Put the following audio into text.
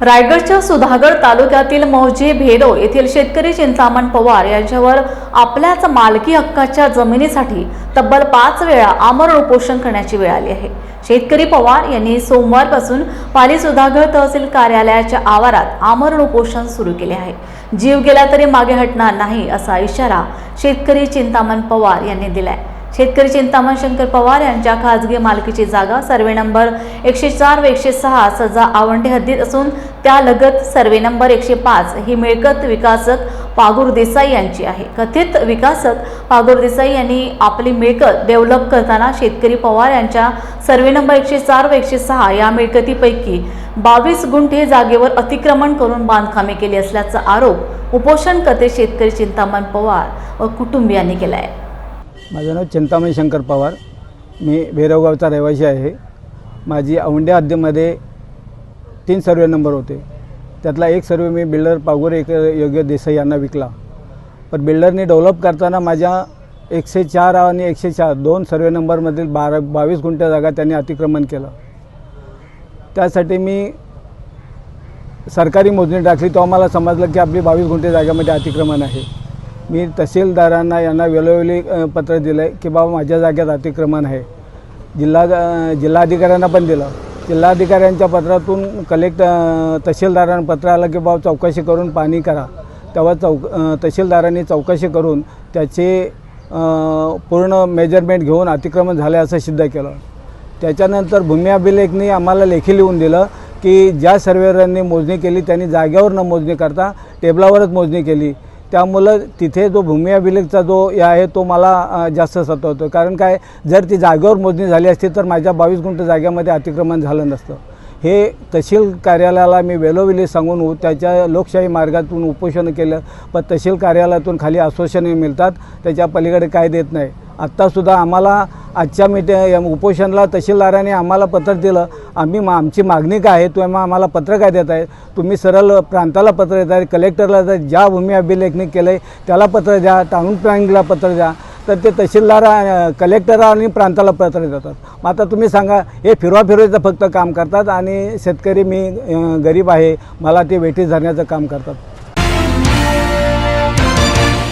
रायगडच्या सुधागड तालुक्यातील मौजे भेदो येथील शेतकरी चिंतामण पवार यांच्यावर आपल्याच मालकी हक्काच्या जमिनीसाठी तब्बल पाच वेळा आमरण उपोषण करण्याची वेळ आली आहे. शेतकरी पवार यांनी सोमवारपासून पाली सुधागड तहसील कार्यालयाच्या आवारात आमरण उपोषण सुरू केले आहे. जीव गेला तरी मागे हटणार नाही असा इशारा शेतकरी चिंतामण पवार यांनी दिलाय. शेतकरी चिंतामण शंकर पवार यांच्या खाजगी मालकीची जागा सर्वे नंबर एकशे चार व एकशे सहा सजा आवंटी हद्दीत असून त्या लगत सर्वे नंबर एकशे पाच ही मिळकत विकासक पागूर देसाई यांची आहे. कथित विकासक पागूर देसाई यांनी आपली मिळकत डेव्हलप करताना शेतकरी पवार यांच्या सर्वे नंबर एकशे चार व एकशे सहा या मिळकतीपैकी बावीस गुंठे जागेवर अतिक्रमण करून बांधकामे केली असल्याचा आरोप उपोषणकर्ते शेतकरी चिंतामण पवार व कुटुंबियांनी केला आहे माझं नाव चिंतामणी शंकर पवार. मी भैरवगावचा रहिवासी आहे. माझी औंढ्या हद्दीमध्ये तीन सर्वे नंबर होते. त्यातला एक सर्वे मी बिल्डर पागोरे एक योग्य देसाई यांना विकला. पण बिल्डरने डेव्हलप करताना माझ्या एकशे चार आणि एकशे चार दोन सर्वे नंबरमधील बारा बावीस गुंठ्या जागा त्यांनी अतिक्रमण केलं. त्यासाठी मी सरकारी मोजणी टाकली. तेव्हा मला समजलं की आपली बावीस गुंठे जागेमध्ये अतिक्रमण आहे. मी तहसीलदारांना यांना वेळोवेळी पत्र दिलं आहे की बाबा माझ्या जागेत अतिक्रमण आहे. जिल्हा जिल्हाधिकाऱ्यांना पण दिलं. जिल्हाधिकाऱ्यांच्या पत्रातून कलेक्ट तहसीलदारांना पत्र आलं की बाबा चौकशी करून पाणी करा. तेव्हा चौक तहसीलदारांनी चौकशी करून त्याचे पूर्ण मेजरमेंट घेऊन अतिक्रमण झाले असं सिद्ध केलं. त्याच्यानंतर भूमी अभिलेखनी आम्हाला लेखी लिहून दिलं की ज्या सर्वेअरांनी मोजणी केली त्यांनी जागेवर न मोजणी करता टेबलावरच मोजणी केली. त्यामुळं तिथे जो भूमी अभिलेखचा जो हे आहे तो मला जास्त सतवतो. कारण काय जर ती जागेवर मोजणी झाली असती तर माझ्या बावीस गुंठ जागेमध्ये अतिक्रमण झालं नसतं. हे तहसील कार्यालयाला मी वेळोवेळी सांगून त्याच्या लोकशाही मार्गातून उपोषण केलं. पण तहसील कार्यालयातून खाली आश्वासने मिळतात त्याच्या पलीकडे काय देत नाही. आत्तासुद्धा आम्हाला आजच्या मिटे या उपोषणाला तहसीलदाराने आम्हाला पत्र दिलं. आम्ही मा आमची मागणी काय आहे तुम्ही आम्हाला पत्र काय देत आहे? तुम्ही सरळ प्रांताला पत्र देत आहे कलेक्टरला जर ज्या भूमी अभिलेखने केलं आहे त्याला पत्र द्या टाऊन प्लॅनिंगला पत्र द्या. तर ते तहसीलदार कलेक्टर आणि प्रांताला पत्र देतात. मग आता तुम्ही सांगा हे फिरवा फिरवायचं फक्त काम करतात आणि शेतकरी मी गरीब आहे मला ते वेठीस धरण्याचं काम करतात.